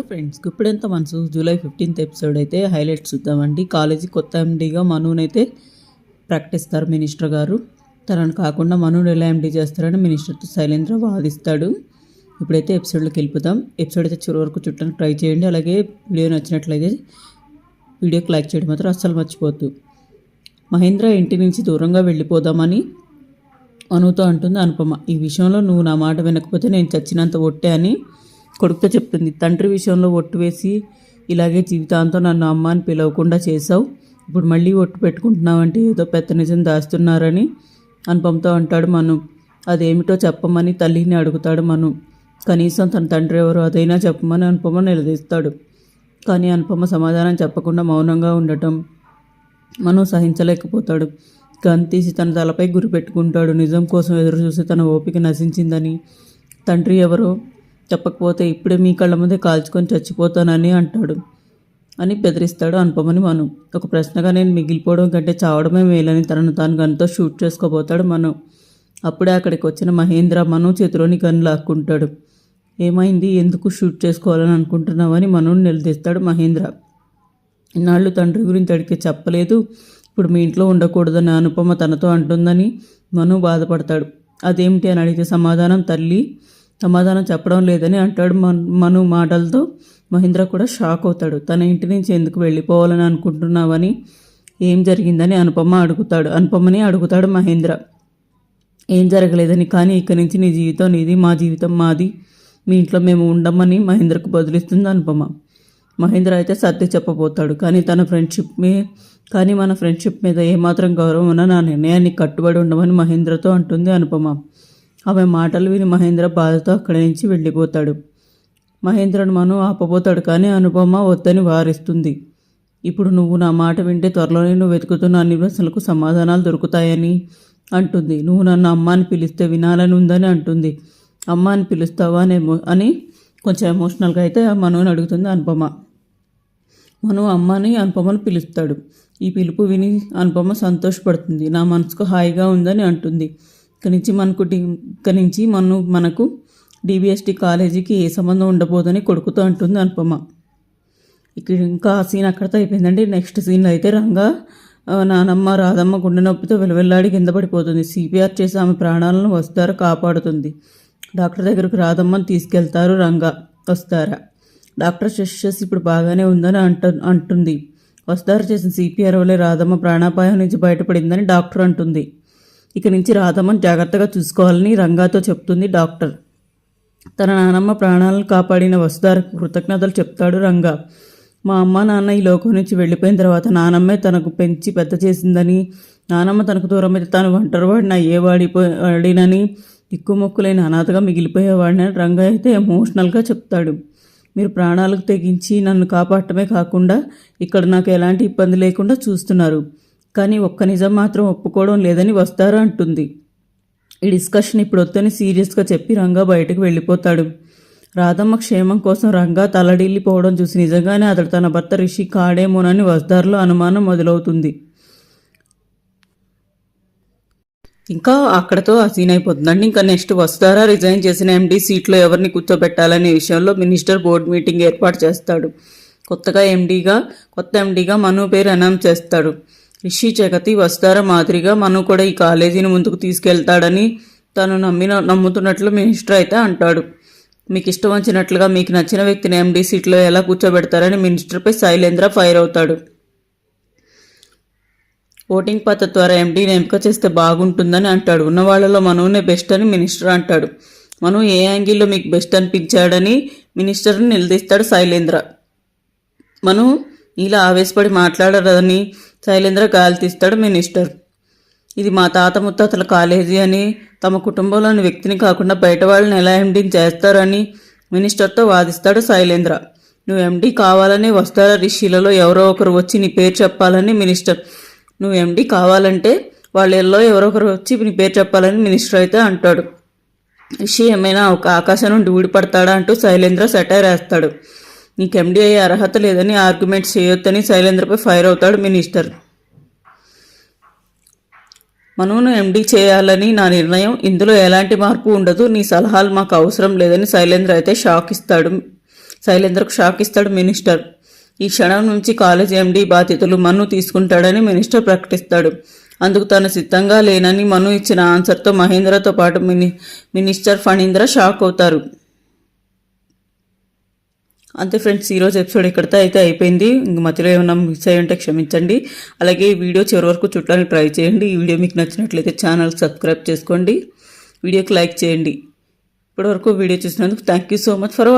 Friends ఇప్పుడంతా మనసు. July fifteenth episode అయితే హైలైట్స్ చూద్దామండి. కాలేజీ కొత్త ఎండీగా మనునైతే ప్రకటిస్తారు మినిస్టర్ గారు. తనను కాకుండా మనూని ఎలా ఎండీ చేస్తారని మినిస్టర్తో శైలేంద్ర వాదిస్తాడు. ఇప్పుడైతే ఎపిసోడ్లోకి వెళ్ళిపోతాం ఎపిసోడ్ అయితే చివరి వరకు చుట్టానికి ట్రై చేయండి. అలాగే వీడియో నచ్చినట్లయితే వీడియోకి లైక్ చేయడం మాత్రం అస్సలు మర్చిపోద్దు మహేంద్ర ఇంటి నుంచి దూరంగా వెళ్ళిపోదామని అనుతో అంటుంది అనుపమ. ఈ విషయంలో నువ్వు నా మాట వినకపోతే నేను చచ్చినంత ఒట్టే అని కొడుకుతో చెప్తుంది తండ్రి విషయంలో ఒట్టు వేసి ఇలాగే జీవితాంతం నన్ను అమ్మ అని పిలవకుండా చేసావు ఇప్పుడు మళ్ళీ ఒట్టు పెట్టుకుంటున్నావంటే ఏదో పెద్ద నిజం దాస్తున్నారని అనుపంతో అంటాడు మను. అదేమిటో చెప్పమని తల్లిని అడుగుతాడు మను. కనీసం తన తండ్రి ఎవరు అదైనా చెప్పమని అనుపమ నిలదీస్తాడు. కానీ అనుపమ సమాధానం చెప్పకుండా మౌనంగా ఉండటం మను సహించలేకపోతాడు. గన్ తీసి తన తలపై గురి పెట్టుకుంటాడు. నిజం కోసం ఎదురు చూసి తన ఓపిక నశించిందని తండ్రి ఎవరో చెప్పకపోతే ఇప్పుడే మీ కళ్ళ ముందే కాల్చుకొని చచ్చిపోతానని అంటాడు. అని బెదిరిస్తాడు అనుపమని మను. ఒక ప్రశ్నగా నేను మిగిలిపోవడం కంటే చావడమే మేలని తనను తాను గన్తో షూట్ చేసుకోబోతాడు మను. అప్పుడే అక్కడికి వచ్చిన మహేంద్ర మను చేతిలోని గన్ లాక్కుంటాడు. ఏమైంది? ఎందుకు షూట్ చేసుకోవాలని అనుకుంటున్నావని మనుని నిలదీస్తాడు మహేంద్ర. ఇన్నాళ్ళు తండ్రి గురించి అడిగి చెప్పలేదు. ఇప్పుడు మీ ఇంట్లో ఉండకూడదని అనుపమ తనతో అంటుందని మను బాధపడతాడు. అదేమిటి అని అడిగితే సమాధానం తల్లి సమాధానం చెప్పడం లేదని అంటాడు మన్ మను మాటలతో. మహేంద్ర కూడా షాక్ అవుతాడు. తన ఇంటి నుంచి ఎందుకు వెళ్ళిపోవాలని అనుకుంటున్నావని? ఏం జరిగిందని అనుపమ అడుగుతాడు. అనుపమని అడుగుతాడు మహేంద్ర. ఏం జరగలేదని కానీ ఇక్కడి నుంచి నీ జీవితం నీది మా జీవితం మాది. మీ ఇంట్లో మేము ఉండమని మహేంద్రకు బదులిస్తుంది అనుపమ. మహేంద్ర అయితే సత్య చెప్పబోతాడు. కానీ తన ఫ్రెండ్షిప్ మీ కానీ మన ఫ్రెండ్షిప్ మీద ఏమాత్రం గౌరవం ఉన్నా నా నిర్ణయాన్ని కట్టుబడి ఉండమని మహేంద్రతో అంటుంది అనుపమ. ఆమె మాటలు విని మహేంద్ర బాధతో అక్కడి నుంచి వెళ్ళిపోతాడు. మహేంద్రను మను ఆపబోతాడు కానీ అనుపమ వద్దని వారిస్తుంది. ఇప్పుడు నువ్వు నా మాట వింటే త్వరలోనే నువ్వు వెతుకుతున్న అన్ని ప్రశ్నలకు సమాధానాలు దొరుకుతాయని అంటుంది. నువ్వు నన్ను అమ్మ అని పిలిస్తే వినాలని ఉందని అంటుంది. అమ్మ అని పిలుస్తావా అనే అని కొంచెం ఎమోషనల్గా అయితే మనోని అడుగుతుంది అనుపమ. మను అమ్మని అనుపమను పిలుస్తాడు. ఈ పిలుపు విని అనుపమ సంతోషపడుతుంది. నా మనసుకు హాయిగా ఉందని అంటుంది. ఇక్కడి నుంచి మనకు ఇక్కడి నుంచి మనం మనకు డిబిఎస్టి కాలేజీకి ఏ సంబంధం ఉండబోదని కొడుకుతో అంటుంది అనుపమ. ఇక్కడ ఇంకా ఆ సీన్ అక్కడితో అయిపోయిందండి. నెక్స్ట్ సీన్లో అయితే రంగా నానమ్మ రాధమ్మ గుండె నొప్పితో వెలువెల్లాడి కింద పడిపోతుంది. సిపిఆర్ చేసి ఆమె ప్రాణాలను వస్తారా కాపాడుతుంది. డాక్టర్ దగ్గరకు రాధమ్మని తీసుకెళ్తారు రంగా. వస్తారా? డాక్టర్ శిష్యస్ ఇప్పుడు బాగానే ఉందని అంట అంటుంది. వస్తారు చేసిన సిపిఆర్ వల్లే రాధమ్మ ప్రాణాపాయం నుంచి బయటపడిందని డాక్టర్ అంటుంది. ఇక నుంచి రాధమ్మని జాగ్రత్తగా చూసుకోవాలని రంగాతో చెప్తుంది డాక్టర్. తన నానమ్మ ప్రాణాలను కాపాడిన వసుధారకు కృతజ్ఞతలు చెప్తాడు రంగా. మా అమ్మ నాన్న ఈ లోకం నుంచి వెళ్ళిపోయిన తర్వాత నానమ్మే తనకు పెంచి పెద్ద చేసిందని నానమ్మ తనకు దూరమైతే తాను ఒంటరివాడిన అయ్యేవాడిపోయాడినని దిక్కుమొక్కులైన అనాథగా మిగిలిపోయేవాడిని రంగా అయితే ఎమోషనల్గా చెప్తాడు. మీరు ప్రాణాలకు తెగించి నన్ను కాపాడటమే కాకుండా ఇక్కడ నాకు ఎలాంటి ఇబ్బంది లేకుండా చూస్తున్నారు. కానీ ఒక్క నిజం మాత్రం ఒప్పుకోవడం లేదని వస్తారా అంటుంది ఈ డిస్కషన్ ఇప్పుడు వద్దని సీరియస్గా చెప్పి రంగా బయటకు వెళ్ళిపోతాడు. రాధమ్మ క్షేమం కోసం రంగా తలడిల్లిపోవడం చూసి నిజంగానే అతడు తన భర్త రిషి కాడేమోనని వస్తారులో అనుమానం మొదలవుతుంది. ఇంకా అక్కడతో ఆ సీన్ అయిపోతుందండి. ఇంకా నెక్స్ట్ వస్తారా రిజైన్ చేసిన ఎండీ సీట్లో ఎవరిని కూర్చోబెట్టాలనే విషయంలో మినిస్టర్ బోర్డు మీటింగ్ ఏర్పాటు చేస్తాడు. కొత్తగా ఎండీగా కొత్త ఎండీగా మను పేరు అనౌన్స్ చేస్తాడు. రిషి జగతి వస్తార మాదిరిగా మను కూడా ఈ కాలేజీని ముందుకు తీసుకెళ్తాడని తను నమ్మిన నమ్ముతున్నట్లు మినిస్టర్ అయితే అంటాడు. మీకు ఇష్టం వచ్చినట్లుగా మీకు నచ్చిన వ్యక్తిని ఎండీ సీట్లో ఎలా కూర్చోబెడతారని మినిస్టర్పై శైలేంద్ర ఫైర్ అవుతాడు. ఓటింగ్ పద్ధతి ద్వారా ఎండీని ఎంపిక చేస్తే బాగుంటుందని అంటాడు. ఉన్న వాళ్ళలో మనునే బెస్ట్ అని మినిస్టర్ అంటాడు. మను ఏ యాంగిల్లో మీకు బెస్ట్ అనిపించాడని మినిస్టర్ని నిలదీస్తాడు శైలేంద్ర. మను ఇలా ఆవేశపడి మాట్లాడరని శైలేంద్ర గాలి తీస్తాడు మినిస్టర్. ఇది మా తాత ముత్తాతల కాలేజీ అని తమ కుటుంబంలోని వ్యక్తిని కాకుండా బయట వాళ్ళని ఎలా ఎండీని చేస్తారని మినిస్టర్తో వాదిస్తాడు శైలేంద్ర. నువ్వు ఎండీ కావాలని వస్తారా రిషిలలో ఎవరో ఒకరు వచ్చి నీ పేరు చెప్పాలని మినిస్టర్. నువ్వు ఎండీ కావాలంటే వాళ్ళల్లో ఎవరో ఒకరు వచ్చి నీ పేరు చెప్పాలని మినిస్టర్ అయితే అంటాడు. రిషి ఏమైనా ఒక ఆకాశం నుండి ఊడిపడతాడా అంటూ శైలేంద్ర సెటైర్ వేస్తాడు. నీకు ఎండి అయ్యే అర్హత లేదని ఆర్గ్యుమెంట్స్ చేయొద్దని శైలేంద్రపై ఫైర్ అవుతాడు మినిస్టర్. మనూను ఎండీ చేయాలని నా నిర్ణయం. ఇందులో ఎలాంటి మార్పు ఉండదు. నీ సలహాలు మాకు అవసరం లేదని శైలేంద్ర అయితే షాక్ ఇస్తాడు. శైలేంద్రకు షాక్ ఇస్తాడు మినిస్టర్. ఈ క్షణం నుంచి కాలేజ్ ఎండీ బాధ్యతలు మను తీసుకుంటాడని మినిస్టర్ ప్రకటిస్తాడు. అందుకు తాను సిద్ధంగా లేనని మను ఇచ్చిన ఆన్సర్తో మహేంద్రతో పాటు మిని మినిస్టర్ ఫణీంద్ర షాక్ అవుతారు. అంతే ఫ్రెండ్స్ ఈరోజు ఎపిసోడ్ ఇక్కడితో అయితే అయిపోయింది. ఇంక మధ్యలో ఏమైనా మిస్ అయ్యి ఉంటే క్షమించండి. అలాగే ఈ వీడియో చివరి వరకు చుట్టానికి ట్రై చేయండి. ఈ వీడియో మీకు నచ్చినట్లయితే ఛానల్ సబ్స్క్రైబ్ చేసుకోండి. వీడియోకి లైక్ చేయండి. ఇప్పటివరకు వీడియో చూసినందుకు thank you so much for watch